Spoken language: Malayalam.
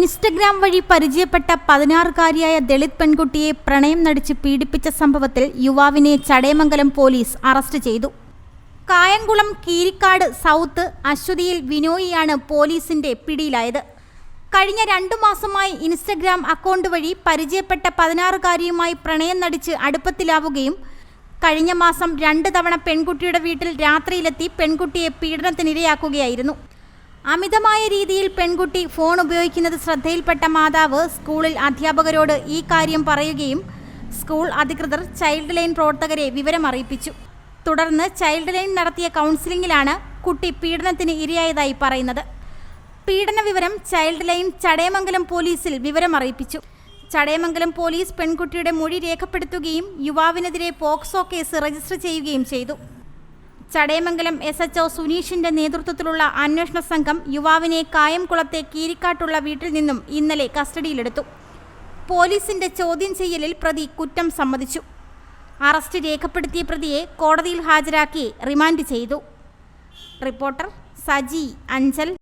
ഇൻസ്റ്റഗ്രാം വഴി പരിചയപ്പെട്ട പതിനാറുകാരിയായ ദളിത് പെൺകുട്ടിയെ പ്രണയം നടിച്ച് പീഡിപ്പിച്ച സംഭവത്തിൽ യുവാവിനെ ചടയമംഗലം പോലീസ് അറസ്റ്റ് ചെയ്തു. കായംകുളം കീരിക്കാട് സൗത്ത് അശ്വതിയിൽ വിനോയിയാണ് പോലീസിന്റെ പിടിയിലായത്. കഴിഞ്ഞ രണ്ടു മാസമായി ഇൻസ്റ്റഗ്രാം അക്കൗണ്ട് വഴി പരിചയപ്പെട്ട പതിനാറുകാരിയുമായി പ്രണയം നടിച്ച് അടുപ്പത്തിലാവുകയും കഴിഞ്ഞ മാസം രണ്ട് തവണ പെൺകുട്ടിയുടെ വീട്ടിൽ രാത്രിയിലെത്തി പെൺകുട്ടിയെ പീഡനത്തിനിരയാക്കുകയായിരുന്നു. അമിതമായ രീതിയിൽ പെൺകുട്ടി ഫോൺ ഉപയോഗിക്കുന്നത് ശ്രദ്ധയിൽപ്പെട്ട മാതാവ് സ്കൂളിൽ അധ്യാപകരോട് ഈ കാര്യം പറയുകയും സ്കൂൾ അധികൃതർ ചൈൽഡ് ലൈൻ പ്രവർത്തകരെ വിവരം അറിയിപ്പിച്ചു. തുടർന്ന് ചൈൽഡ് ലൈൻ നടത്തിയ കൗൺസിലിംഗിലാണ് കുട്ടി പീഡനത്തിന് ഇരയായതായി പറയുന്നത്. പീഡന വിവരം ചൈൽഡ് ലൈൻ ചടയമംഗലം പോലീസിൽ വിവരം അറിയിപ്പിച്ചു. ചടയമംഗലം പോലീസ് പെൺകുട്ടിയുടെ മൊഴി രേഖപ്പെടുത്തുകയും യുവാവിനെതിരെ പോക്സോ കേസ് രജിസ്റ്റർ ചെയ്യുകയും ചെയ്തു. ചടയമംഗലം എസ് എച്ച് ഒ സുനീഷിന്റെ നേതൃത്വത്തിലുള്ള അന്വേഷണ സംഘം യുവാവിനെ കായംകുളത്തെ കീരിക്കാട്ടുള്ള വീട്ടിൽ നിന്നും ഇന്നലെ കസ്റ്റഡിയിലെടുത്തു. പോലീസിന്റെ ചോദ്യം ചെയ്യലിൽ പ്രതി കുറ്റം സമ്മതിച്ചു. അറസ്റ്റ് രേഖപ്പെടുത്തിയ പ്രതിയെ കോടതിയിൽ ഹാജരാക്കി റിമാൻഡ് ചെയ്തു. റിപ്പോർട്ടർ സജി അഞ്ചൽ